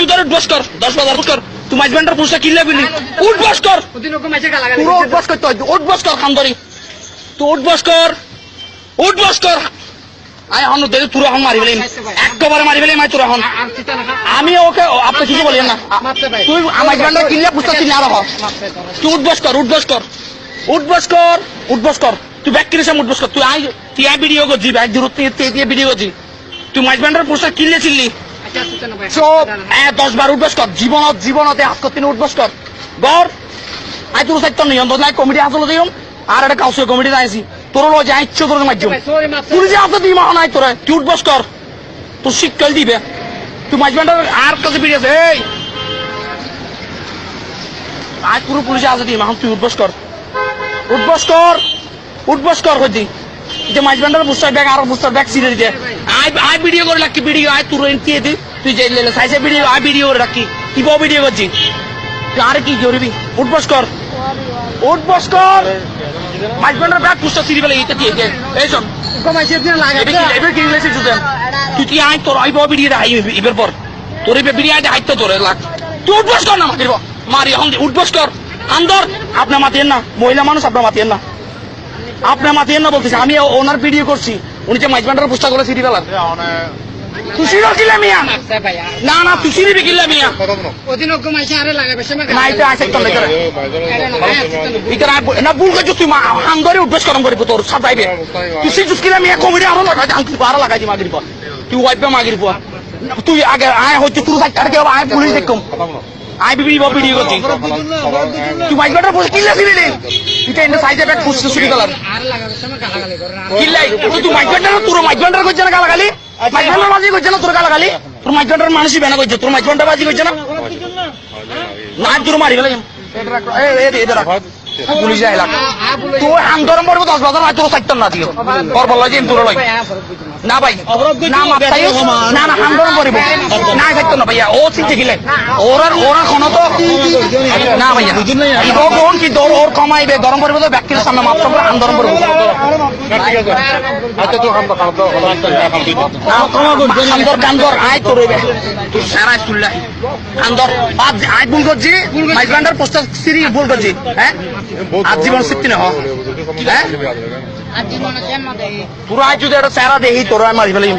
হাম করে বস কর দশ বাজার কর তুই মাইজবেন্টার পুরুষটা কিনলে বিলি উঠ বস কর পুরো উঠ বস করতে হয় উঠ বস কর খান ধরি তুই উঠ বস কর উঠ বস কর আয় হন দেখি তুই এখন মারি ফেলিম একবারে মারি ফেলিম আয় তোর এখন আমি ওকে আপনি কিছু বলেন না তুই আমার ব্যান্ডার কিনলে পুস্তক কিনলে আরও তুই উঠবস কর উঠবস কর উঠবস কর উঠবস কর তুই ব্যাগ কিনে উঠবস কর তুই আই তুই ভিডিও করছি ব্যাগ দূরত্ব ভিডিও করছি তুই মাইজ ব্যান্ডার পুস্তক কিনলে চিনলি চোপ! এ দশ বার উঠবস কর জীবনত জীবনতে হাত করতে উঠবস কর গর আই তোর সাইড নেই অন্তত নাই কমিটি আসলে দিম আর একটা কাউসে কমিটি আইছি তোর লো যা ইচ্ছে তোর মাধ্যম। তুই যে আসতে দিই মাহ নাই তোরা তুই উঠবস কর তোর শিক্ষাল দিবে। তুই মাইজ ব্যান্ডার আর কাছে বেরিয়ে আছে এই! আজ পুরো পুলিশে আছে দিই মাহন তুই উঠবস কর উঠবস কর উঠবস কর হইতি যে মাইজ ব্যান্ডার বুস্টার ব্যাগ আর বুস্টার ব্যাগ ছিঁড়ে দিতে আই আই ভিডিও করে রাখি ভিডিও আই তোর এনটি দি। তুই যে সাইজে ভিডিও আই ভিডিও রাখি। কি বউ ভিডিও করছি আর কি করবি উঠবস কর। উঠবস কর। মাইজ ব্যান্ডার ব্যাগ বুস্টার ছিঁড়ে ফেলে এইটা দিয়ে এই শোন। এবার কি এবার কি লেছে জুদেন তুই না আপনার মাতিয়েন না। না। বলতেছে, আমি ওনার ভিডিও করছি। উনি যে মাইজবান্ডার পুস্তা করে সিঁড়ি ফেলার তুই সিঁড়ি কিনলে মিয়া। না না তুই সিঁড়ি কিনলে মিয়া। এটা আছে তোর লেগে এটা না ভুল করছিস তুই হাম ধরে উঠবেস করম করিব তোর সাজাইবে তুই সিঁড়ি কিনলে মিয়া আরও লাগাই আঙ্কি আরও লাগাই দি তুই ওয়াইপে মাগির পর তুই আগে আয় হচ্ছে তুই সাইড আগে আয় পুলিশ দেখুম আই বিবি বাপ ভিডিও করছি তুই মাইজবান্ডার পুস্তা কিনলে সিঁড়ি রে? তুই এন্ড সাইজে ব্যাগ কিল্লাই তুই তোর মাইজবান্ডার করছে না গালাগালি? মাইজবান্ডার বাজি করছে না তোর গালাগালি তোর মাইজবান্ডার মানুষই বেনা করছে তোর মাইজবান্ডার বাজি করছে না না তোর মারি ফেলে পুলিশ আইলা তুই ধরম পড়ব দশ বাজার তোর সাইতন না দিও। তোর যে তোর লই না ভাই না না না ধরম পড়িব না সাইতন না ভাইয়া ও চিন্তা কিলে ওরা ওরা কোন তো। না ভাইয়া কোন কি দর ওর কমাইবে গরম তো ব্যক্তির সামনে মাত্র করে হাম ধরম পড়ব আন্দর কান্দর আয় তোর তুই সারা তুললা আন্দর আজ আয় ভুল করছি মাইজবান্ডার পোস্টার সিরি ভুল করছি হ্যাঁ? আজ জীবন সত্যি না। হ হ্যাঁ? আয় যদি একটা চেহারা দেখি তোরা মারি ফেলি